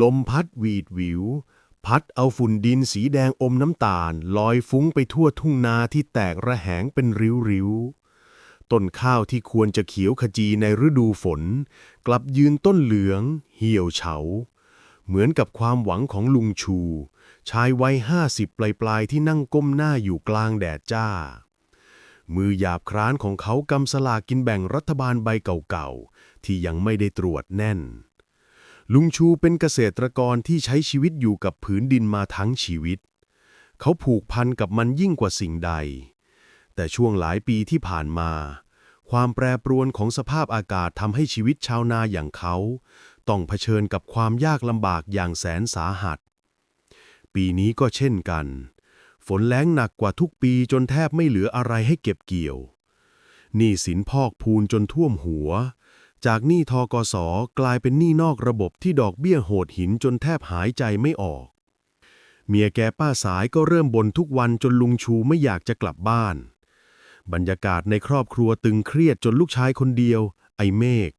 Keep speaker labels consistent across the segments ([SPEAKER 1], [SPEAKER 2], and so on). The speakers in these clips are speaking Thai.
[SPEAKER 1] ลมพัดหวีดวิว พัดเอาฝุ่นดินสีแดงอมน้ำตาล ลอยฟุ้งไปทั่วทุ่งนาที่แตกระแหงเป็นริ้วๆ ต้นข้าวที่ควรจะเขียวขจีในฤดูฝน กลับยืนต้นเหลือง เหี่ยวเฉา เหมือนกับความหวังของลุงชู ชายวัยห้าสิบปลายๆที่นั่งก้มหน้าอยู่กลางแดดจ้า มือหยาบคร้านของเขากำสลากกินแบ่งรัฐบาลใบเก่าๆที่ยังไม่ได้ตรวจแน่น ลุงชูเป็นเกษตรกรที่ใช้ชีวิตอยู่กับผืนดินมาทั้งชีวิต เขาผูกพันกับมันยิ่งกว่าสิ่งใด แต่ช่วงหลายปีที่ผ่านมา ความแปรปรวนของสภาพอากาศทำให้ชีวิตชาวนาอย่างเขา ต้องเผชิญกับความยากลำบากอย่างแสนสาหัส ปีนี้ก็เช่นกัน ฝนแล้งหนักกว่าทุกปีจนแทบไม่เหลืออะไรให้เก็บเกี่ยวหนี้สินพอกพูนจนท่วมหัว จากหนี้ทกสกลายเป็นหนี้นอกระบบที่ดอกเบี้ยโหดหินจนแทบหายใจไม่ออก เมียแกป้าสายก็เริ่มบ่นทุกวันจนลุงชูไม่อยากจะกลับบ้าน บรรยากาศในครอบครัวตึงเครียดจนลูกชายคนเดียว ไอเมฆ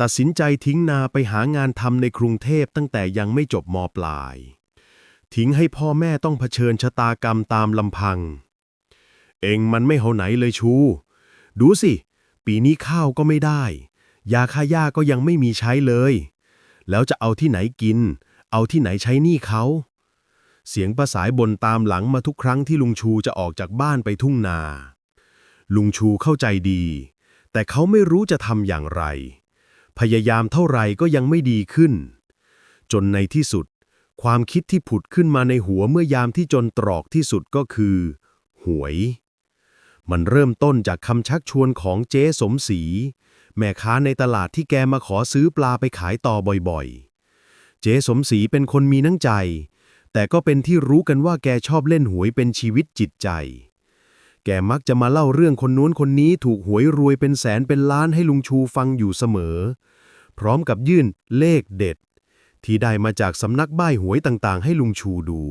[SPEAKER 1] ตัดสินใจทิ้งนาไปหางานทำในกรุงเทพตั้งแต่ยังไม่จบมปลาย ทิ้งให้พ่อแม่ต้องเผชิญชะตากรรมตามลำพัง เองมันไม่เอาไหนเลยชู ดูสิ ปีนี้ข้าวก็ไม่ได้ ยาฆ่าหญ้าก็ยังไม่มีใช้เลย แล้วจะเอาที่ไหนกิน เอาที่ไหนใช้หนี้เขา เสียงประสายบนตามหลังมาทุกครั้งที่ลุงชูจะออกจากบ้านไปทุ่งนา ลุงชูเข้าใจดี แต่เขาไม่รู้จะทำอย่างไร พยายามเท่าไหร่ก็ยังไม่ดีขึ้น จนในที่สุด ความคิดที่ผุดขึ้นมาในหัวเมื่อยามที่จนตรอกที่สุดก็คือ หวย มันเริ่มต้นจากคำชักชวนของเจ๊สมศรี แม่ค้าในตลาดที่แกมาขอซื้อปลาไปขายต่อบ่อยๆ เจ๊สมศรีเป็นคนมีน้ำใจ แต่ก็เป็นที่รู้กันว่าแกชอบเล่นหวยเป็นชีวิตจิตใจ แกมักจะมาเล่าเรื่องคนนู้นคนนี้ถูกหวยรวยเป็นแสนเป็นล้านให้ลุงชูฟังอยู่เสมอ พร้อมกับยื่นเลขเด็ด ที่ได้มาจากสำนักบ้ายหวยต่างๆ ให้ลุงชูดู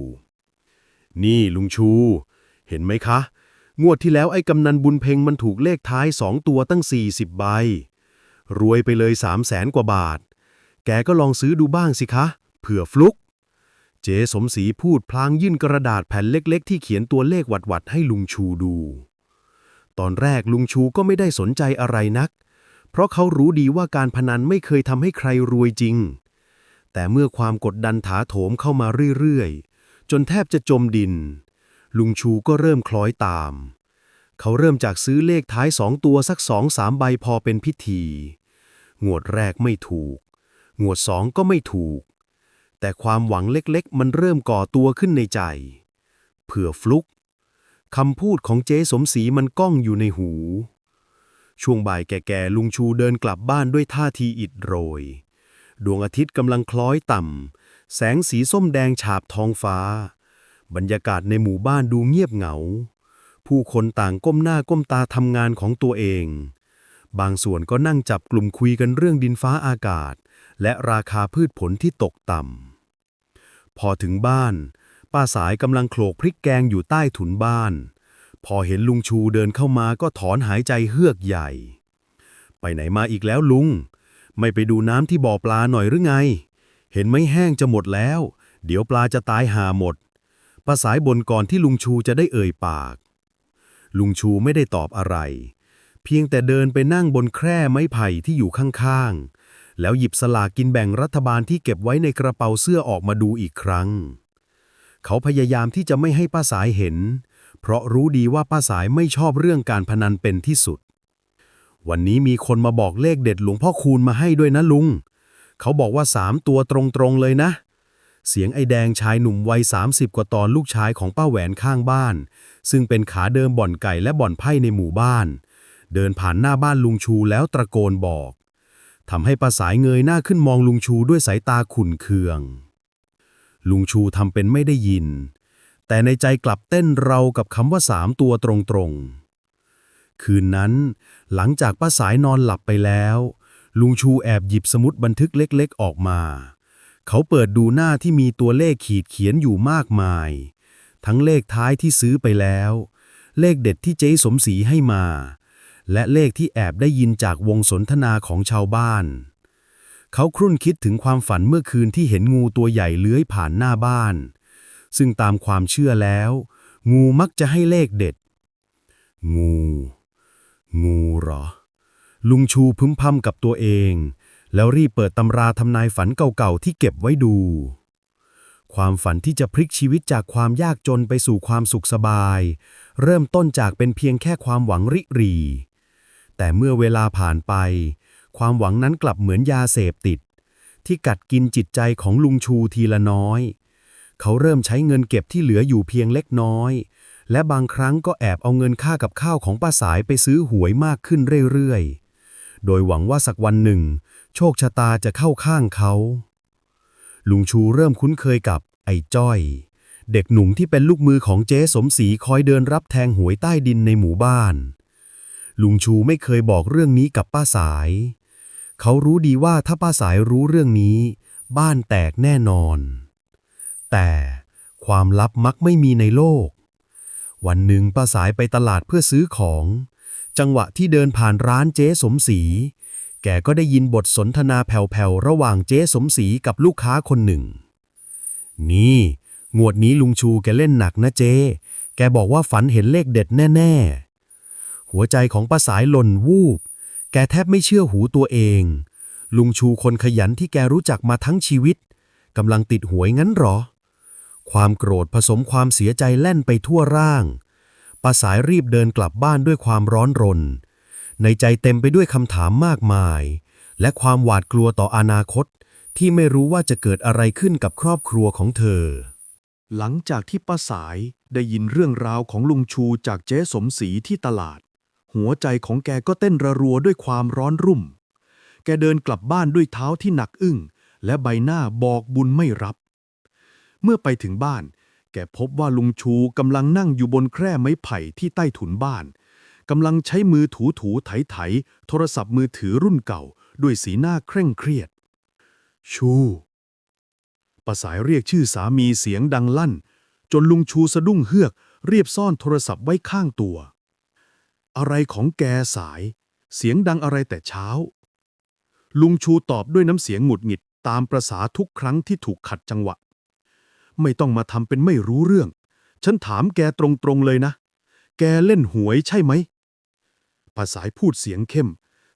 [SPEAKER 1] นี่ลุงชู เห็นไหมคะงวดที่แล้วไอ้กำนันบุญเพ็งมันถูกเลขท้ายสองตัวตั้ง 40 ใบ รวยไปเลย3 0 0แสนกว่าบาท แกก็ลองซื้อดูบ้างสิคะ เผื่อฟลุก เจสมศรีพูดพลางยื่นกระดาษแผ่นเล็กๆ ที่เขียนตัวเลขหวัดๆให้ลุงชูดู ตอนแรกลุงชูก็ไม่ได้สนใจอะไรนัก เพราะเขารู้ดีว่าการพนันไม่เคยทำให้ใครรวยจริง แต่เมื่อความกดดันถาโถมเข้ามาเรื่อยๆ จนแทบจะจมดิน ลุงชูก็เริ่มคล้อยตาม เขาเริ่มจากซื้อเลขท้ายสองตัวสักสองสามใบพอเป็นพิธี งวดแรกไม่ถูก งวดสองก็ไม่ถูก แต่ความหวังเล็กๆ มันเริ่มก่อตัวขึ้นในใจ เผื่อฟลุกคำพูดของเจ๊สมศรีมันก้องอยู่ในหู ช่วงบ่ายแก่ๆลุงชูเดินกลับบ้านด้วยท่าทีอิดโรย ดวงอาทิตย์กำลังคล้อยต่ำ แสงสีส้มแดงฉาบท้องฟ้า บรรยากาศในหมู่บ้านดูเงียบเหงา ผู้คนต่างก้มหน้าก้มตาทำงานของตัวเอง บางส่วนก็นั่งจับกลุ่มคุยกันเรื่องดินฟ้าอากาศ และราคาพืชผลที่ตกต่ำ พอถึงบ้าน ป้าสายกำลังโขลกพริกแกงอยู่ใต้ถุนบ้าน พอเห็นลุงชูเดินเข้ามาก็ถอนหายใจเฮือกใหญ่ ไปไหนมาอีกแล้วลุง ไม่ไปดูน้ำที่บ่อปลาหน่อยหรือไง เห็นไม่แห้งจะหมดแล้ว เดี๋ยวปลาจะตายหาหมดป้าสายบนก่อนที่ลุงชูจะได้เอ่ยปาก ลุงชูไม่ได้ตอบอะไร เพียงแต่เดินไปนั่งบนแคร่ไม้ไผ่ที่อยู่ข้างๆ แล้วหยิบสลากกินแบ่งรัฐบาลที่เก็บไว้ในกระเป๋าเสื้อออกมาดูอีกครั้ง เขาพยายามที่จะไม่ให้ป้าสายเห็น เพราะรู้ดีว่าป้าสายไม่ชอบเรื่องการพนันเป็นที่สุด วันนี้มีคนมาบอกเลขเด็ดหลวงพ่อคูณมาให้ด้วยนะลุง เขาบอกว่าสามตัวตรงๆเลยนะ เสียงไอแดงชายหนุ่มวัย 30 กว่าตอนลูกชายของป้าแหวนข้างบ้าน ซึ่งเป็นขาเดิมบ่อนไก่และบ่อนไพ่ในหมู่บ้าน เดินผ่านหน้าบ้านลุงชูแล้วตะโกนบอกทำให้ป้าสายเงยหน้าขึ้นมองลุงชูด้วยสายตาขุ่นเคือง ลุงชูทำเป็นไม่ได้ยิน แต่ในใจกลับเต้นเรากับคำว่าสามตัวตรงๆ คืนนั้น หลังจากป้าสายนอนหลับไปแล้ว ลุงชูแอบหยิบสมุดบันทึกเล็กๆออกมา เขาเปิดดูหน้าที่มีตัวเลขขีดเขียนอยู่มากมาย ทั้งเลขท้ายที่ซื้อไปแล้ว เลขเด็ดที่เจ๊สมศรีให้มา และเลขที่แอบได้ยินจากวงสนทนาของชาวบ้าน
[SPEAKER 2] เขาครุ่นคิดถึงความฝันเมื่อคืนที่เห็นงูตัวใหญ่เลื้อยผ่านหน้าบ้าน ซึ่งตามความเชื่อแล้ว งูมักจะให้เลขเด็ด งู งูเหรอ ลุงชูพึมพำกับตัวเอง แล้วรีบเปิดตำราทำนายฝันเก่าๆที่เก็บไว้ดู ความฝันที่จะพลิกชีวิตจากความยากจนไปสู่ความสุขสบาย เริ่มต้นจากเป็นเพียงแค่ความหวังริรี แต่เมื่อเวลาผ่านไป ความหวังนั้นกลับเหมือนยาเสพติด ที่กัดกินจิตใจของลุงชูทีละน้อย เขาเริ่มใช้เงินเก็บที่เหลืออยู่เพียงเล็กน้อย และบางครั้งก็แอบเอาเงินค่ากับข้าวของป้าสายไปซื้อหวยมากขึ้นเรื่อยๆ โดยหวังว่าสักวันหนึ่ง โชคชะตาจะเข้าข้างเขา ลุงชูเริ่มคุ้นเคยกับไอ้จ้อย เด็กหนุ่มที่เป็นลูกมือของเจ๊สมศรีคอยเดินรับแทงหวยใต้ดินในหมู่บ้าน ลุงชูไม่เคยบอกเรื่องนี้กับป้าสาย เขารู้ดีว่าถ้าป้าสายรู้เรื่องนี้ บ้านแตกแน่นอน แต่ความลับมักไม่มีในโลก วันหนึ่งป้าสายไปตลาดเพื่อซื้อของ จังหวะที่เดินผ่านร้านเจ๊สมศรี แกก็ได้ยินบทสนทนาแผ่วๆ ระหว่างเจ๊สมศรีกับลูกค้าคนหนึ่ง นี่ งวดนี้ลุงชูแกเล่นหนักนะเจ๊ แกบอกว่าฝันเห็นเลขเด็ดแน่ ๆ หัวใจของป้าสายหล่นวูบ แกแทบไม่เชื่อหูตัวเอง ลุงชูคนขยันที่แกรู้จักมาทั้งชีวิตกำลังติดหวยงั้นหรอ ความโกรธผสมความเสียใจแล่นไปทั่วร่างป้าสายรีบเดินกลับบ้านด้วยความร้อนรน ในใจเต็มไปด้วยคำถามมากมาย และความหวาดกลัวต่ออนาคต ที่ไม่รู้ว่าจะเกิดอะไรขึ้นกับครอบครัวของเธอ
[SPEAKER 3] หลังจากที่ป้าสายได้ยินเรื่องราวของลุงชูจากเจ๊สมศรีที่ตลาด หัวใจของแกก็เต้นระรัวด้วยความร้อนรุ่ม แกเดินกลับบ้านด้วยเท้าที่หนักอึ้ง และใบหน้าบอกบุญไม่รับ เมื่อไปถึงบ้าน แกพบว่าลุงชูกำลังนั่งอยู่บนแคร่ไม้ไผ่ที่ใต้ถุนบ้าน กำลังใช้มือถูถูไถไถโทรศัพท์มือถือรุ่นเก่า ด้วยสีหน้าเคร่งเครียด ชูป้าสายเรียกชื่อสามีเสียงดังลั่น จนลุงชูสะดุ้งเฮือก เรียบซ่อนโทรศัพท์ไว้ข้างตัว อะไรของแกสาย เสียงดังอะไรแต่เช้า ลุงชูตอบด้วยน้ำเสียงหงุดหงิดตามประษาทุกครั้งที่ถูกขัดจังหวะ ไม่ต้องมาทำเป็นไม่รู้เรื่อง ฉันถามแกตรงๆเลยนะ แกเล่นหวยใช่ไหม ป้าสายพูดเสียงเข้ม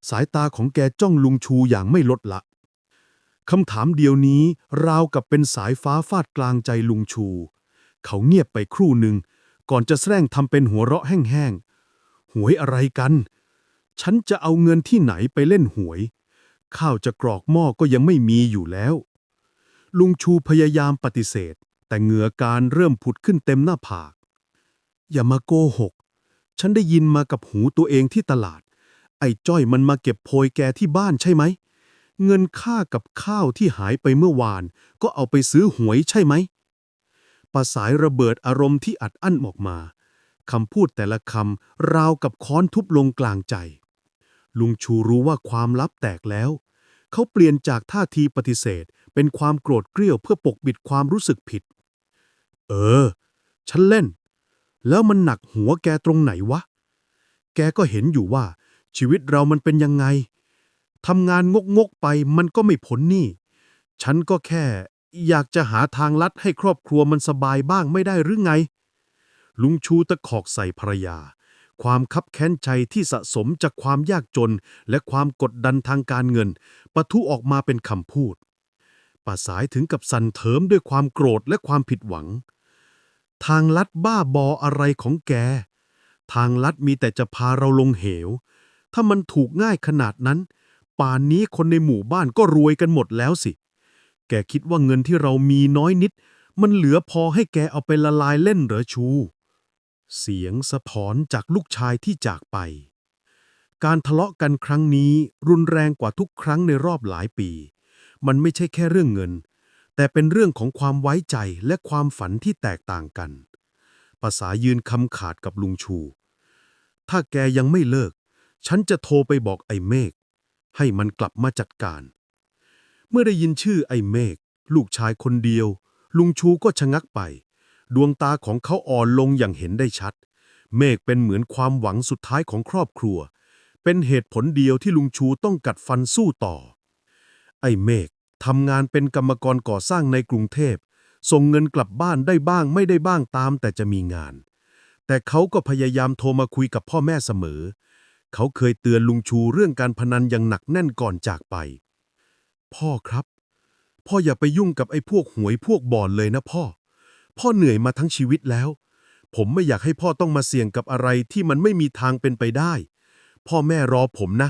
[SPEAKER 3] สายตาของแกจ้องลุงชูอย่างไม่ลดละคำถามเดียวนี้ราวกับเป็นสายฟ้าฟาดกลางใจลุงชู เขาเงียบไปครู่หนึ่ง ก่อนจะแสร้งทำเป็นหัวเราะแห้งๆ หวยอะไรกัน ฉันจะเอาเงินที่ไหนไปเล่นหวย ข้าวจะกรอกหม้อก็ยังไม่มีอยู่แล้ว ลุงชูพยายามปฏิเสธ แต่เหงื่อการเริ่มผุดขึ้นเต็มหน้าผาก อย่ามาโกหก ฉันได้ยินมากับหูตัวเองที่ตลาด ไอ้จ้อยมันมาเก็บโพยแกที่บ้านใช่ไหม เงินค่ากับข้าวที่หายไปเมื่อวาน ก็เอาไปซื้อหวยใช่ไหมปาสายระเบิดอารมณ์ที่อัดอั้นออกมาคำพูดแต่ละคำราวกับค้อนทุบลงกลางใจ ลุงชูรู้ว่าความลับแตกแล้ว เขาเปลี่ยนจากท่าทีปฏิเสธ เป็นความโกรธเกรี้ยวเพื่อปกปิดความรู้สึกผิด เออ ฉันเล่น แล้วมันหนักหัวแกตรงไหนวะ แกก็เห็นอยู่ว่า ชีวิตเรามันเป็นยังไง ทำงานงกงกๆไปมันก็ไม่พ้นหนี้ฉันก็แค่ อยากจะหาทางลัดให้ครอบครัวมันสบายบ้างไม่ได้หรือไง ลุงชูตะขอกใส่ภรรยา ความคับแค้นใจที่สะสมจากความยากจน และความกดดันทางการเงินปะทุออกมาเป็นคำพูดป้าสายถึงกับสั่นเทิมด้วยความโกรธและความผิดหวัง ทางลัดบ้าบออะไรของแก ทางลัดมีแต่จะพาเราลงเหว ถ้ามันถูกง่ายขนาดนั้น ป่านนี้คนในหมู่บ้านก็รวยกันหมดแล้วสิ แกคิดว่าเงินที่เรามีน้อยนิด มันเหลือพอให้แกเอาไปละลายเล่นเหรอชู เสียงสะท้อนจากลูกชายที่จากไป การทะเลาะกันครั้งนี้รุนแรงกว่าทุกครั้งในรอบหลายปี มันไม่ใช่แค่เรื่องเงิน แต่เป็นเรื่องของความไว้ใจและความฝันที่แตกต่างกัน ภาษายืนคำขาดกับลุงชู ถ้าแกยังไม่เลิก ฉันจะโทรไปบอกไอ้เมฆให้มันกลับมาจัดการ เมื่อได้ยินชื่อไอ้เมฆลูกชายคนเดียว ลุงชูก็ชะงักไป ดวงตาของเขาอ่อนลงอย่างเห็นได้ชัด เมฆเป็นเหมือนความหวังสุดท้ายของครอบครัว เป็นเหตุผลเดียวที่ลุงชูต้องกัดฟันสู้ต่อ ไอ้เมฆ ทำงานเป็นกรรมกรก่อสร้างในกรุงเทพ ส่งเงินกลับบ้านได้บ้างไม่ได้บ้างตามแต่จะมีงาน แต่เขาก็พยายามโทรมาคุยกับพ่อแม่เสมอ เขาเคยเตือนลุงชูเรื่องการพนันอย่างหนักแน่นก่อนจากไป พ่อครับ พ่ออย่าไปยุ่งกับไอ้พวกหวยพวกบ่อนเลยนะพ่อ พ่อเหนื่อยมาทั้งชีวิตแล้ว ผมไม่อยากให้พ่อต้องมาเสี่ยงกับอะไรที่มันไม่มีทางเป็นไปได้ พ่อแม่รอผมนะ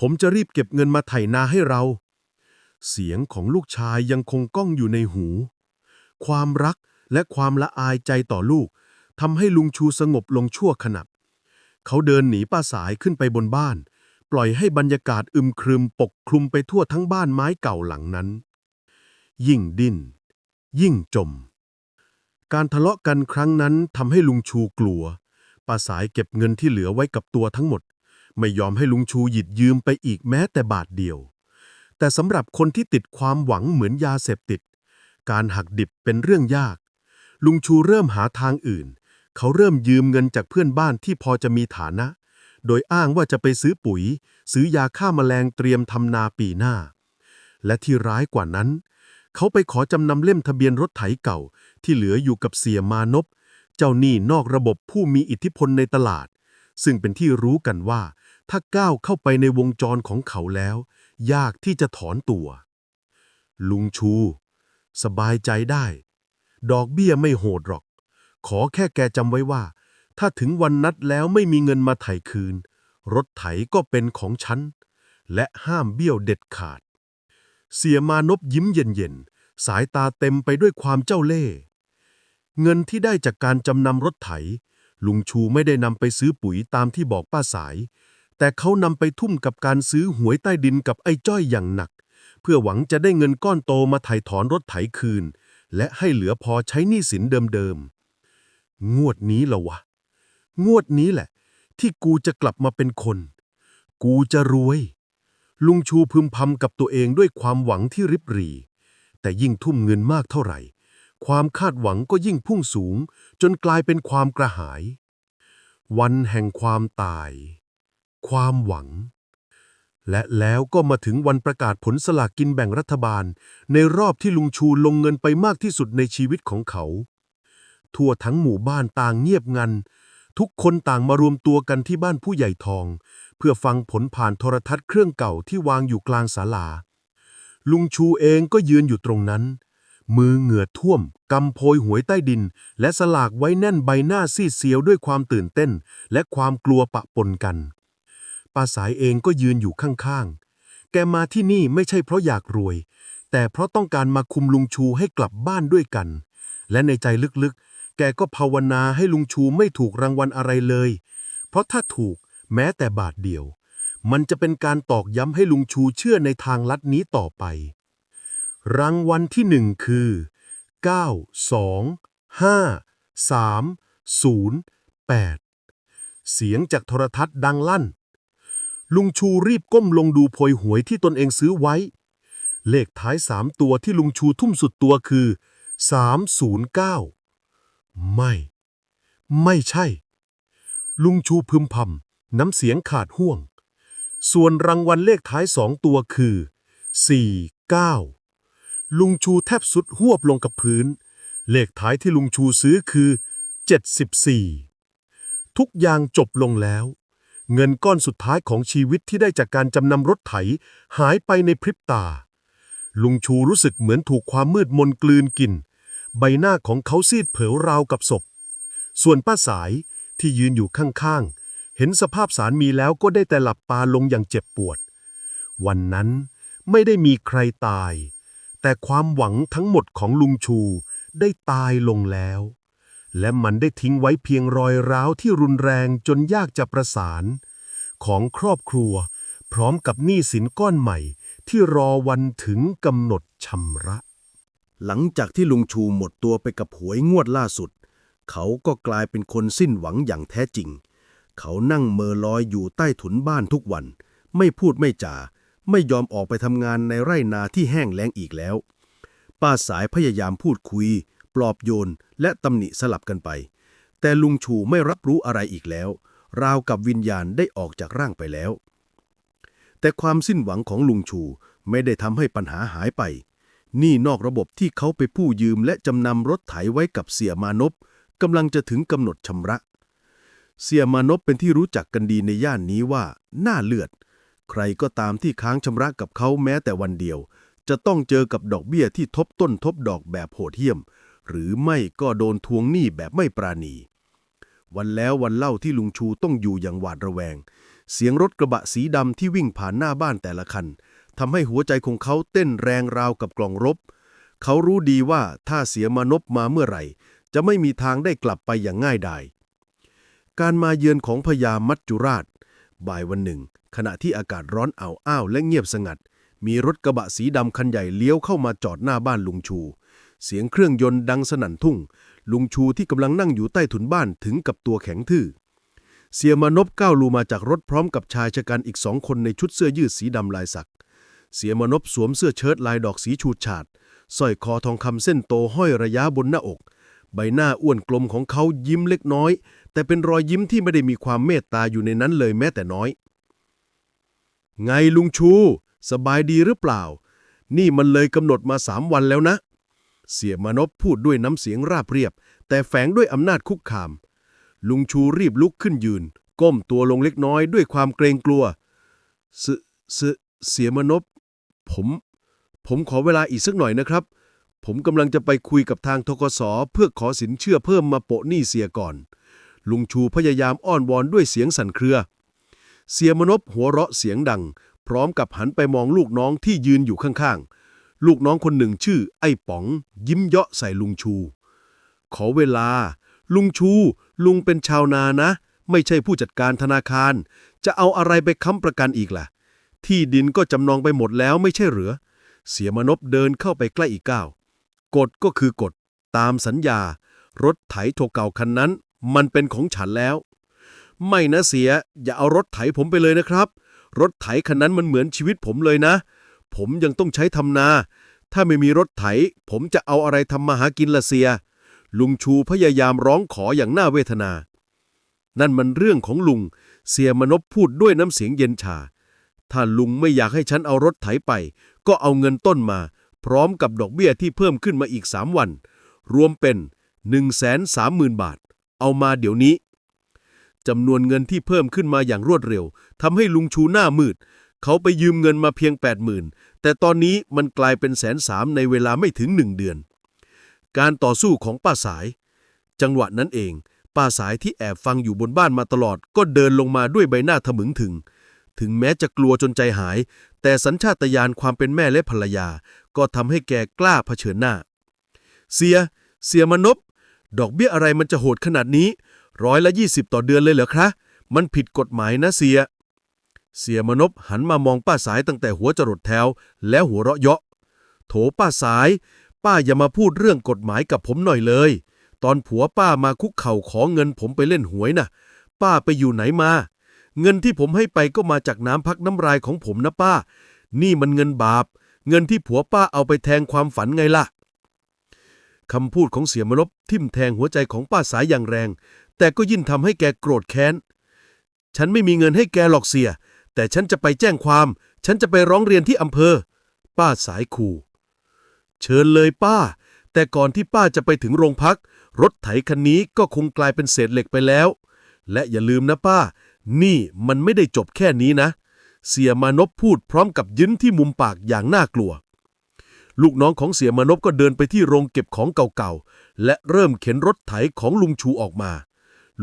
[SPEAKER 3] ผมจะรีบเก็บเงินมาไถนาให้เรา เสียงของลูกชายยังคงก้องอยู่ในหู ความรักและความละอายใจต่อลูกทำให้ลุงชูสงบลงชั่วขณะเขาเดินหนีป้าสายขึ้นไปบนบ้าน ปล่อยให้บรรยากาศอึมครึมปกคลุมไปทั่วทั้งบ้านไม้เก่าหลังนั้น ยิ่งดิ้น ยิ่งจม การทะเลาะกันครั้งนั้นทำให้ลุงชูกลัวป้าสายเก็บเงินที่เหลือไว้กับตัวทั้งหมด ไม่ยอมให้ลุงชูหยิบยืมไปอีกแม้แต่บาทเดียว แต่สำหรับคนที่ติดความหวังเหมือนยาเสพติด การหักดิบเป็นเรื่องยาก ลุงชูเริ่มหาทางอื่น เขาเริ่มยืมเงินจากเพื่อนบ้านที่พอจะมีฐานะ โดยอ้างว่าจะไปซื้อปุ๋ย ซื้อยาฆ่าแมลงเตรียมทำนาปีหน้า และที่ร้ายกว่านั้น เขาไปขอจำนำเล่มทะเบียนรถไถเก่า ที่เหลืออยู่กับเสียมานพเจ้าหนี้นอกระบบผู้มีอิทธิพลในตลาด ซึ่งเป็นที่รู้กันว่าถ้าก้าวเข้าไปในวงจรของเขาแล้ว ยากที่จะถอนตัว ลุงชู สบายใจได้ ดอกเบี้ยไม่โหดหรอก ขอแค่แกจำไว้ว่า ถ้าถึงวันนัดแล้วไม่มีเงินมาไถ่คืน รถไถก็เป็นของฉัน และห้ามเบี้ยวเด็ดขาด เสียมานพยิ้มเย็นๆ สายตาเต็มไปด้วยความเจ้าเล่ห์เงินที่ได้จากการจำนำรถไถ ลุงชูไม่ได้นำไปซื้อปุ๋ยตามที่บอกป้าสาย แต่เขานำไปทุ่มกับการซื้อหวยใต้ดินกับไอ้จ้อยอย่างหนัก เพื่อหวังจะได้เงินก้อนโตมาไถ่ถอนรถไถคืน และให้เหลือพอใช้หนี้สินเดิมๆ งวดนี้ละวะ งวดนี้แหละ ที่กูจะกลับมาเป็นคน กูจะรวย ลุงชูพึมพำกับตัวเองด้วยความหวังที่ริบหรี่ แต่ยิ่งทุ่มเงินมากเท่าไหร่ ความคาดหวังก็ยิ่งพุ่งสูง จนกลายเป็นความกระหาย วันแห่งความตาย ความหวัง และแล้วก็มาถึงวันประกาศผลสลากกินแบ่งรัฐบาล ในรอบที่ลุงชูลงเงินไปมากที่สุดในชีวิตของเขา ทั่วทั้งหมู่บ้านต่างเงียบงัน ทุกคนต่างมารวมตัวกันที่บ้านผู้ใหญ่ทอง เพื่อฟังผลผ่านโทรทัศน์เครื่องเก่าที่วางอยู่กลางศาลา ลุงชูเองก็ยืนอยู่ตรงนั้นมือเหงื่อท่วม กำโพยหวยใต้ดิน และสลากไว้แน่นใบหน้าซีดเซียวด้วยความตื่นเต้น และความกลัวปะปนกันาสายเองก็ยืนอยู่ข้างๆ แกมาที่นี่ไม่ใช่เพราะอยากรวย แต่เพราะต้องการมาคุมลุงชูให้กลับบ้านด้วยกัน และในใจลึกๆ แกก็ภาวนาให้ลุงชูไม่ถูกรางวัลอะไรเลย เพราะถ้าถูกแม้แต่บาทเดียว มันจะเป็นการตอกย้ำให้ลุงชูเชื่อในทางลัดนี้ต่อไป รางวัลที่หนึ่งคือ 9 2 5 3 0 8 เสียงจากโทรทัศน์ดังลั่น ลุงชูรีบก้มลงดูโพยหวยที่ตนเองซื้อไว้ เลขท้ายสามตัวที่ลุงชูทุ่มสุดตัวคือ 309 ไม่ ไม่ใช่ ลุงชูพึมพำน้ำเสียงขาดห่วง ส่วนรางวัลเลขท้ายสองตัวคือ 49 ลุงชูแทบสุดหวบลงกับพื้น เลขท้ายที่ลุงชูซื้อคือ 74 ทุกอย่างจบลงแล้ว เงินก้อนสุดท้ายของชีวิตที่ได้จากการจำนำรถไถ หายไปในพริบตา ลุงชูรู้สึกเหมือนถูกความมืดมนกลืนกิน ใบหน้าของเขาซีดเผลราวกับศพ ส่วนป้าสายที่ยืนอยู่ข้างๆ เห็นสภาพสารมีแล้วก็ได้แต่หลับตาลงอย่างเจ็บปวด วันนั้นไม่ได้มีใครตาย แต่ความหวังทั้งหมดของลุงชูได้ตายลงแล้ว และมันได้ทิ้งไว้เพียงรอยร้าวที่รุนแรงจนยากจะประสาน ของครอบครัว พร้อมกับหนี้สินก้อนใหม่ ที่รอวันถึงกำหนดชำระ
[SPEAKER 1] หลังจากที่ลุงชูหมดตัวไปกับหวยงวดล่าสุด เขาก็กลายเป็นคนสิ้นหวังอย่างแท้จริง เขานั่งเมอลอยอยู่ใต้ถุนบ้านทุกวัน ไม่พูดไม่จา ไม่ยอมออกไปทำงานในไร่นาที่แห้งแล้งอีกแล้ว ป้าสายพยายามพูดคุย ลอบโยน และตำหนิสลับกันไป แต่ลุงชูไม่รับรู้อะไรอีกแล้ว ราวกับวิญญาณได้ออกจากร่างไปแล้ว แต่ความสิ้นหวังของลุงชูไม่ได้ทำให้ปัญหาหายไป นี้นอกระบบที่เขาไปผู้ยืมและจำนำรถไถไว้กับเสียมานพกำลังจะถึงกำหนดชำระ เสียมานพเป็นที่รู้จักกันดีในย่านนี้ว่าหน้าเลือด ใครก็ตามที่ค้างชำระกับเขาแม้แต่วันเดียว จะต้องเจอกับดอกเบี้ยที่ทบต้นทบดอกแบบโหดเหี้ยม หรือไม่ก็โดนทวงหนี้แบบไม่ปราณี วันแล้ววันเล่าที่ลุงชูต้องอยู่อย่างหวาดระแวง เสียงรถกระบะสีดำที่วิ่งผ่านหน้าบ้านแต่ละคันทำให้หัวใจของเขาเต้นแรงราวกับกล่องรบ เขารู้ดีว่าถ้าเสียมานพมาเมื่อไหร่ จะไม่มีทางได้กลับไปอย่างง่ายดายการมาเยือนของพญามัจจุราช บ่ายวันหนึ่ง ขณะที่อากาศร้อนอาอ้าวและเงียบสงัด มีรถกระบะสีดำคันใหญ่เลี้ยวเข้ามาจอดหน้าบ้านลุงชู เสียงเครื่องยนต์ดังสนั่นทุ่ง ลุงชูที่กำลังนั่งอยู่ใต้ถุนบ้านถึงกับตัวแข็งทื่อ เสียมานพก้าวลูมาจากรถพร้อมกับชายชะกันอีกสองคนในชุดเสื้อยืดสีดำลายสัก เสียมานพสวมเสื้อเชิ้ตลายดอกสีฉูดฉาดสร้อยคอทองคำเส้นโตห้อยระยะบนหน้าอก ใบหน้าอ้วนกลมของเขายิ้มเล็กน้อย แต่เป็นรอยยิ้มที่ไม่ได้มีความเมตตาอยู่ในนั้นเลยแม้แต่น้อย ไงลุงชู สบายดีหรือเปล่า นี่มันเลยกำหนดมาสามวันแล้วนะ เสียมานพพูดด้วยน้ำเสียงราบเรียบ แต่แฝงด้วยอำนาจคุกคาม ลุงชูรีบลุกขึ้นยืน ก้มตัวลงเล็กน้อยด้วยความเกรงกลัวเสเสเสียมานพผม ผมขอเวลาอีกสักหน่อยนะครับ ผมกำลังจะไปคุยกับทางทกสเพื่อขอสินเชื่อเพิ่มมาโปะหนี้เสียก่อน ลุงชูพยายามอ้อนวอนด้วยเสียงสั่นเครือ เสียมนพหัวเราะเสียงดัง พร้อมกับหันไปมองลูกน้องที่ยืนอยู่ข้างๆ ลูกน้องคนหนึ่งชื่อ ไอ้ป๋อง ยิ้มเยาะใส่ลุงชู ขอเวลา ลุงชู ลุงเป็นชาวนานะ ไม่ใช่ผู้จัดการธนาคาร จะเอาอะไรไปค้ำประกันอีกล่ะ ที่ดินก็จำนองไปหมดแล้วไม่ใช่เหรือ เสียมนพเดินเข้าไปใกล้อีกก้าวกฎก็คือกฎ ตามสัญญา รถไถโทเก่าคันนั้น มันเป็นของฉันแล้ว ไม่นะเสีย อย่าเอารถไถผมไปเลยนะครับ รถไถคันนั้นมันเหมือนชีวิตผมเลยนะ ผมยังต้องใช้ทำนา ถ้าไม่มีรถไถ ผมจะเอาอะไรทำมาหากินละเสีย ลุงชูพยายามร้องขออย่างน่าเวทนา นั่นมันเรื่องของลุง เสียมนพพูดด้วยน้ำเสียงเย็นชา ถ้าลุงไม่อยากให้ฉันเอารถไถไป ก็เอาเงินต้นมา พร้อมกับดอกเบี้ยที่เพิ่มขึ้นมาอีกสามวัน รวมเป็น130,000 บาท เอามาเดี๋ยวนี้จำนวนเงินที่เพิ่มขึ้นมาอย่างรวดเร็วทำให้ลุงชูหน้ามืด เขาไปยืมเงินมาเพียง 80,000 แต่ตอนนี้มันกลายเป็นแสนสามในเวลาไม่ถึงหนึ่งเดือน การต่อสู้ของป้าสาย จังหวะนั้นเอง ป้าสายที่แอบฟังอยู่บนบ้านมาตลอด ก็เดินลงมาด้วยใบหน้าทะมึงถึง ถึงแม้จะกลัวจนใจหาย แต่สัญชาตญาณความเป็นแม่และภรรยา ก็ทำให้แกกล้าเผชิญหน้า เสีย เสียมนพดอกเบี้ยอะไรมันจะโหดขนาดนี้ร้อยละยี่สิบต่อเดือนเลยเหรอคะ มันผิดกฎหมายนะเสีย เสียมนพหันมามองป้าสายตั้งแต่หัวจรดแถวแล้วหัวเราะเยาะ โถป้าสาย ป้าอย่ามาพูดเรื่องกฎหมายกับผมหน่อยเลย ตอนผัวป้ามาคุกเข่าขอเงินผมไปเล่นหวยน่ะ ป้าไปอยู่ไหนมา เงินที่ผมให้ไปก็มาจากน้ำพักน้ำลายของผมนะป้า นี่มันเงินบาป เงินที่ผัวป้าเอาไปแทงความฝันไงล่ะคำพูดของเสียมนพทิ่มแทงหัวใจของป้าสายอย่างแรง แต่ก็ยิ่งทำให้แกโกรธแค้น ฉันไม่มีเงินให้แกหรอกเสีย แต่ฉันจะไปแจ้งความ ฉันจะไปร้องเรียนที่อำเภอ ป้าสายขู่ เชิญเลยป้า แต่ก่อนที่ป้าจะไปถึงโรงพัก รถไถคันนี้ก็คงกลายเป็นเศษเหล็กไปแล้ว และอย่าลืมนะป้า นี่มันไม่ได้จบแค่นี้นะ เสียมานพพูดพร้อมกับยิ้นที่มุมปากอย่างน่ากลัว ลูกน้องของเสียมานพก็เดินไปที่โรงเก็บของเก่าๆ และเริ่มเข็นรถไถของลุงชูออกมา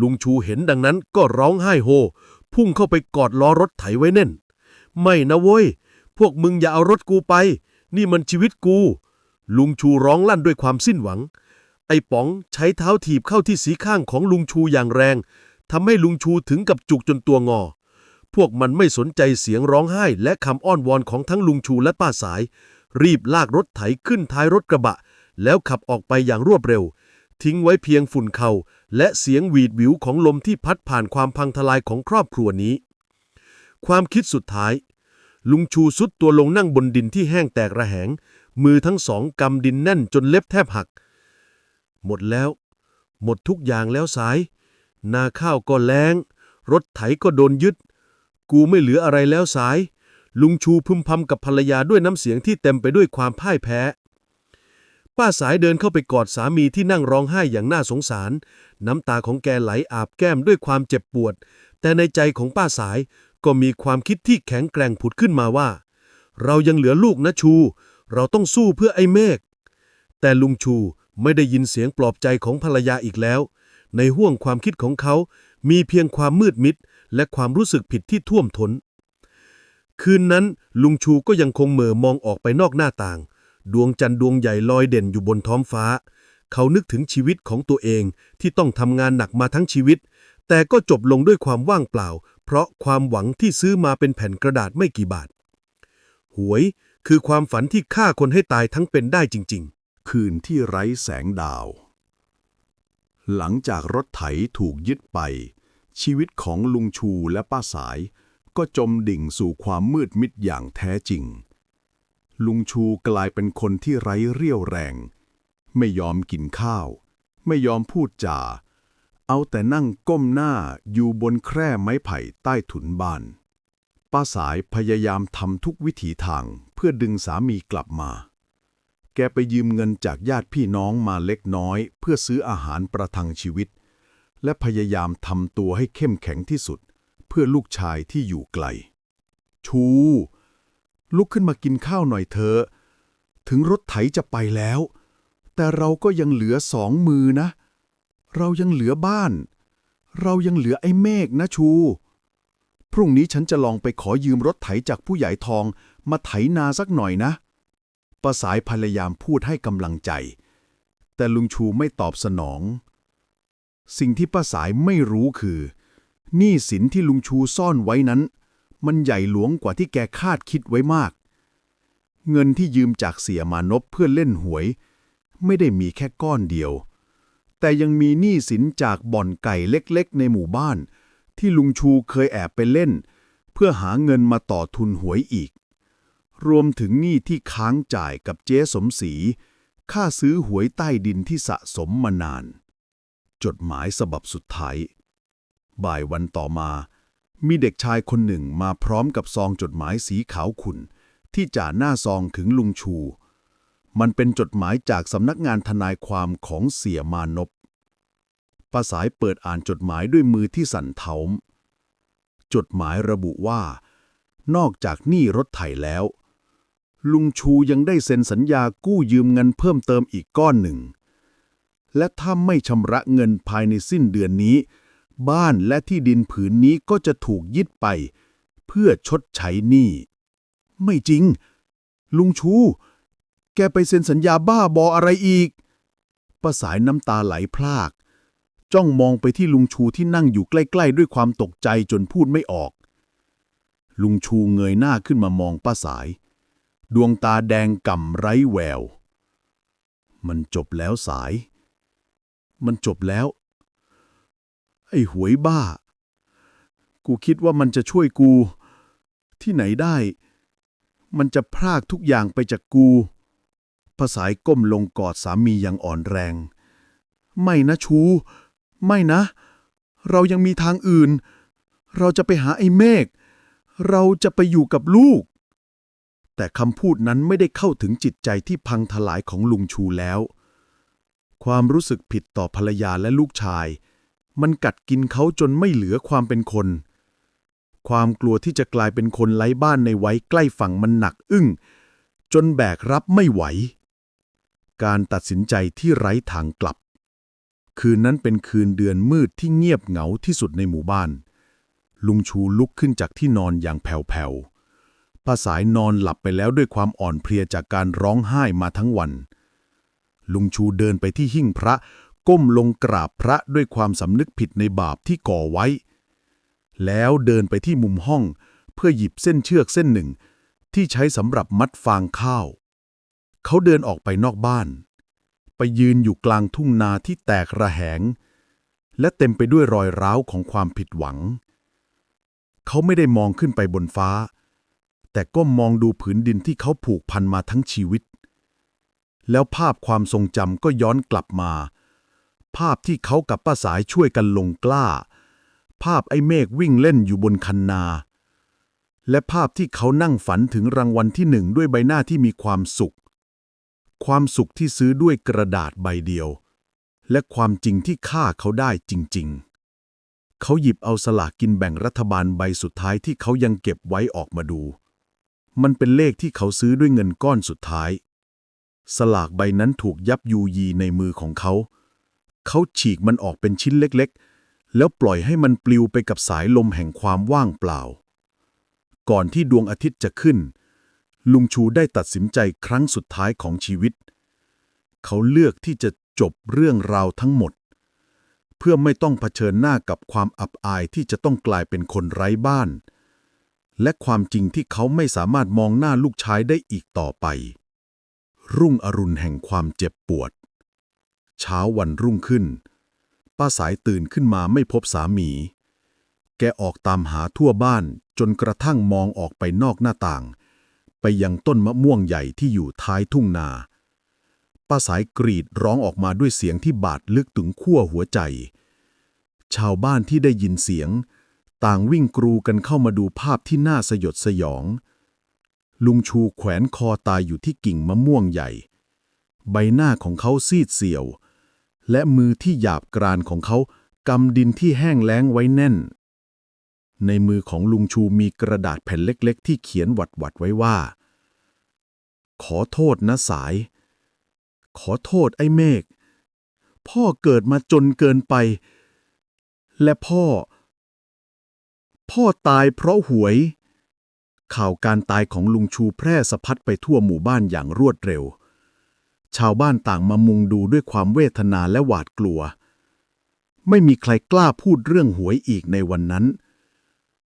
[SPEAKER 1] ลุงชูเห็นดังนั้นก็ร้องไห้โฮ พุ่งเข้าไปกอดล้อรถไถไว้แน่น ไม่นะเว้ย พวกมึงอย่าเอารถกูไป นี่มันชีวิตกู ลุงชูร้องลั่นด้วยความสิ้นหวัง ไอ้ป๋องใช้เท้าถีบเข้าที่สีข้างของลุงชูอย่างแรงทำให้ลุงชูถึงกับจุกจนตัวงอ พวกมันไม่สนใจเสียงร้องไห้และคำอ้อนวอนของทั้งลุงชูและป้าสาย รีบลากรถไถขึ้นท้ายรถกระบะ แล้วขับออกไปอย่างรวดเร็ว ทิ้งไว้เพียงฝุ่นเขาและเสียงหวีดวิวของลมที่พัดผ่านความพังทลายของครอบครัวนี้ ความคิดสุดท้าย ลุงชูสุดตัวลงนั่งบนดินที่แห้งแตกระแหง มือทั้งสองกำดินแน่นจนเล็บแทบหัก หมดแล้ว หมดทุกอย่างแล้วสาย นาข้าวก็แล้ง รถไถก็โดนยึด กูไม่เหลืออะไรแล้วสาย
[SPEAKER 4] ลุงชูพึมพำกับภรรยาด้วยน้ำเสียงที่เต็มไปด้วยความพ่ายแพ้ ป้าสายเดินเข้าไปกอดสามีที่นั่งร้องไห้อย่างน่าสงสาร น้ำตาของแกไหลอาบแก้มด้วยความเจ็บปวด แต่ในใจของป้าสายก็มีความคิดที่แข็งแกร่งผุดขึ้นมาว่า เรายังเหลือลูกนะชู เราต้องสู้เพื่อไอ้เมฆแต่ลุงชูไม่ได้ยินเสียงปลอบใจของภรรยาอีกแล้ว ในห้วงความคิดของเขา มีเพียงความมืดมิด และความรู้สึกผิดที่ท่วมทน้น คืนนั้นลุงชูก็ยังคงเหม่อมองออกไปนอกหน้าต่าง ดวงจันทร์ดวงใหญ่ลอยเด่นอยู่บนท้องฟ้า เขานึกถึงชีวิตของตัวเองที่ต้องทำงานหนักมาทั้งชีวิต แต่ก็จบลงด้วยความว่างเปล่า เพราะความหวังที่ซื้อมาเป็นแผ่นกระดาษไม่กี่บาท หวยคือความฝันที่ฆ่าคนให้ตายทั้งเป็นได้จริง ๆ
[SPEAKER 5] คืนที่ไร้แสงดาว หลังจากรถไถถูกยึดไป ชีวิตของลุงชูและป้าสาย ก็จมดิ่งสู่ความมืดมิดอย่างแท้จริง ลุงชูกลายเป็นคนที่ไร้เรี่ยวแรง ไม่ยอมกินข้าว ไม่ยอมพูดจา เอาแต่นั่งก้มหน้าอยู่บนแคร่ไม้ไผ่ใต้ถุนบ้าน ป้าสายพยายามทำทุกวิถีทางเพื่อดึงสามีกลับมา แกไปยืมเงินจากญาติพี่น้องมาเล็กน้อย เพื่อซื้ออาหารประทังชีวิต และพยายามทำตัวให้เข้มแข็งที่สุด เพื่อลูกชายที่อยู่ไกล ชู ลุกขึ้นมากินข้าวหน่อยเถอะ ถึงรถไถจะไปแล้ว แต่เราก็ยังเหลือสองมือนะ เรายังเหลือบ้าน เรายังเหลือไอ้เมฆนะชู พรุ่งนี้ฉันจะลองไปขอยืมรถไถจากผู้ใหญ่ทองมาไถนาสักหน่อยนะป้าสายพยายามพูดให้กำลังใจ แต่ลุงชูไม่ตอบสนอง สิ่งที่ป้าสายไม่รู้คือหนี้สินที่ลุงชูซ่อนไว้นั้น มันใหญ่หลวงกว่าที่แกคาดคิดไว้มาก เงินที่ยืมจากเสียมานพเพื่อเล่นหวย ไม่ได้มีแค่ก้อนเดียว แต่ยังมีหนี้สินจากบ่อนไก่เล็กๆ ในหมู่บ้าน ที่ลุงชูเคยแอบไปเล่น เพื่อหาเงินมาต่อทุนหวยอีก รวมถึงหนี้ที่ค้างจ่ายกับเจ๊สมศรีค่าซื้อหวยใต้ดินที่สะสมมานาน จดหมายฉบับสุดท้าย บ่ายวันต่อมา มีเด็กชายคนหนึ่งมาพร้อมกับซองจดหมายสีขาวขุ่นที่จ่าหน้าซองถึงลุงชู มันเป็นจดหมายจากสำนักงานทนายความของเสียมานพป้าสายเปิดอ่านจดหมายด้วยมือที่สั่นเทาจดหมายระบุว่า นอกจากหนี้รถไถแล้ว ลุงชูยังได้เซ็นสัญญากู้ยืมเงินเพิ่มเติมอีกก้อนหนึ่ง และถ้าไม่ชำระเงินภายในสิ้นเดือนนี้ บ้านและที่ดินผืนนี้ก็จะถูกยึดไป เพื่อชดใช้หนี้ ไม่จริง ลุงชู แกไปเซ็นสัญญาบ้าบออะไรอีกป้าสายน้ำตาไหลพราก จ้องมองไปที่ลุงชูที่นั่งอยู่ใกล้ๆ ด้วยความตกใจจนพูดไม่ออก ลุงชูเงยหน้าขึ้นมามองป้าสาย ดวงตาแดงก่ำไร้แวว มันจบแล้วสาย มันจบแล้ว ไอ้หวยบ้า กูคิดว่ามันจะช่วยกู ที่ไหนได้ มันจะพรากทุกอย่างไปจากกูภาษายก้มลงกอดสามีอย่างอ่อนแรง ไม่นะชู ไม่นะ เรายังมีทางอื่น เราจะไปหาไอ้เมฆ เราจะไปอยู่กับลูก แต่คำพูดนั้นไม่ได้เข้าถึงจิตใจที่พังทลายของลุงชูแล้ว ความรู้สึกผิดต่อภรรยาและลูกชาย มันกัดกินเขาจนไม่เหลือความเป็นคน ความกลัวที่จะกลายเป็นคนไร้บ้านในไว้ใกล้ฝั่งมันหนักอึ้ง จนแบกรับไม่ไหว การตัดสินใจที่ไร้ทางกลับ คืนนั้นเป็นคืนเดือนมืดที่เงียบเหงาที่สุดในหมู่บ้าน ลุงชูลุกขึ้นจากที่นอนอย่างแผ่วๆป้าสายนอนหลับไปแล้วด้วยความอ่อนเพลียจากการร้องไห้มาทั้งวัน ลุงชูเดินไปที่หิ้งพระ ก้มลงกราบพระด้วยความสำนึกผิดในบาปที่ก่อไว้ แล้วเดินไปที่มุมห้องเพื่อหยิบเส้นเชือกเส้นหนึ่ง ที่ใช้สำหรับมัดฟางข้าว เขาเดินออกไปนอกบ้าน ไปยืนอยู่กลางทุ่งนาที่แตกระแหง และเต็มไปด้วยรอยร้าวของความผิดหวัง เขาไม่ได้มองขึ้นไปบนฟ้า แต่ก้มมองดูผืนดินที่เขาผูกพันมาทั้งชีวิต แล้วภาพความทรงจำก็ย้อนกลับมา ภาพที่เขากับป้าสายช่วยกันลงกล้า ภาพไอ้เมฆวิ่งเล่นอยู่บนคันนา และภาพที่เขานั่งฝันถึงรางวัลที่หนึ่งด้วยใบหน้าที่มีความสุข ความสุขที่ซื้อด้วยกระดาษใบเดียว และความจริงที่ฆ่าเขาได้จริง ๆ เขาหยิบเอาสลากกินแบ่งรัฐบาลใบสุดท้ายที่เขายังเก็บไว้ออกมาดู มันเป็นเลขที่เขาซื้อด้วยเงินก้อนสุดท้าย สลากใบนั้นถูกยับยูยีในมือของเขา เขาฉีกมันออกเป็นชิ้นเล็กๆ แล้วปล่อยให้มันปลิวไปกับสายลมแห่งความว่างเปล่า ก่อนที่ดวงอาทิตย์จะขึ้น ลุงชูได้ตัดสินใจครั้งสุดท้ายของชีวิต เขาเลือกที่จะจบเรื่องราวทั้งหมด เพื่อไม่ต้องเผชิญหน้ากับความอับอายที่จะต้องกลายเป็นคนไร้บ้าน และความจริงที่เขาไม่สามารถมองหน้าลูกชายได้อีกต่อไป รุ่งอรุณแห่งความเจ็บปวด เช้าวันรุ่งขึ้น ป้าสายตื่นขึ้นมาไม่พบสามี แกออกตามหาทั่วบ้านจนกระทั่งมองออกไปนอกหน้าต่าง ไปยังต้นมะม่วงใหญ่ที่อยู่ท้ายทุ่งนา ป้าสายกรีดร้องออกมาด้วยเสียงที่บาดลึกถึงขั้วหัวใจ ชาวบ้านที่ได้ยินเสียง ต่างวิ่งกรูกันเข้ามาดูภาพที่น่าสยดสยอง ลุงชูแขวนคอตายอยู่ที่กิ่งมะม่วงใหญ่ ใบหน้าของเขาซีดเสียว และมือที่หยาบกรานของเขากำดินที่แห้งแล้งไว้แน่น ในมือของลุงชูมีกระดาษแผ่นเล็ก ๆ ที่เขียนหวัดๆไว้ว่า ขอโทษนะสาย ขอโทษไอ้เมฆพ่อเกิดมาจนเกินไป และพ่อ พ่อตายเพราะหวย ข่าวการตายของลุงชูแพร่สะพัดไปทั่วหมู่บ้านอย่างรวดเร็ว ชาวบ้านต่างมามุงดูด้วยความเวทนาและหวาดกลัว ไม่มีใครกล้าพูดเรื่องหวยอีกในวันนั้น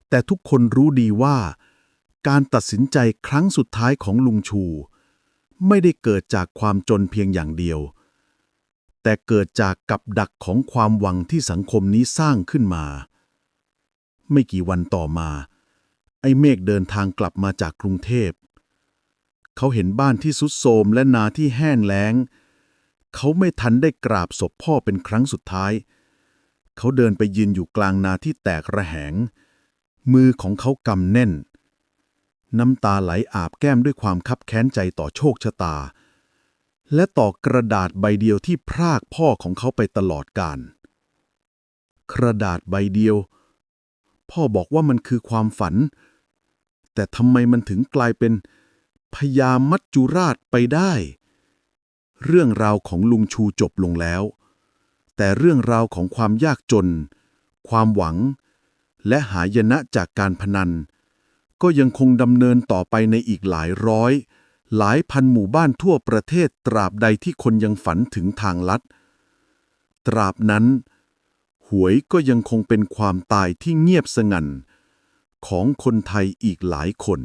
[SPEAKER 5] แต่ทุกคนรู้ดีว่า การตัดสินใจครั้งสุดท้ายของลุงชู ไม่ได้เกิดจากความจนเพียงอย่างเดียว แต่เกิดจากกับดักของความหวังที่สังคมนี้สร้างขึ้นมา ไม่กี่วันต่อมา ไอ้เมฆเดินทางกลับมาจากกรุงเทพ เขาเห็นบ้านที่สุดโทรมและนาที่แห้งแล้ง เขาไม่ทันได้กราบศพพ่อเป็นครั้งสุดท้าย เขาเดินไปยืนอยู่กลางนาที่แตกระแหง มือของเขากำแน่น น้ำตาไหลอาบแก้มด้วยความคับแค้นใจต่อโชคชะตา และต่อกระดาษใบเดียวที่พรากพ่อของเขาไปตลอดกาลกระดาษใบเดียว พ่อบอกว่ามันคือความฝัน แต่ทำไมมันถึงกลายเป็น พญามัจจุราชไปได้ เรื่องราวของลุงชูจบลงแล้ว แต่เรื่องราวของความยากจน ความหวัง และหายนะจากการพนัน ก็ยังคงดำเนินต่อไปในอีกหลายร้อย หลายพันหมู่บ้านทั่วประเทศตราบใดที่คนยังฝันถึงทางลัด ตราบนั้น หวยก็ยังคงเป็นความตายที่เงียบสงันของคนไทยอีกหลายคน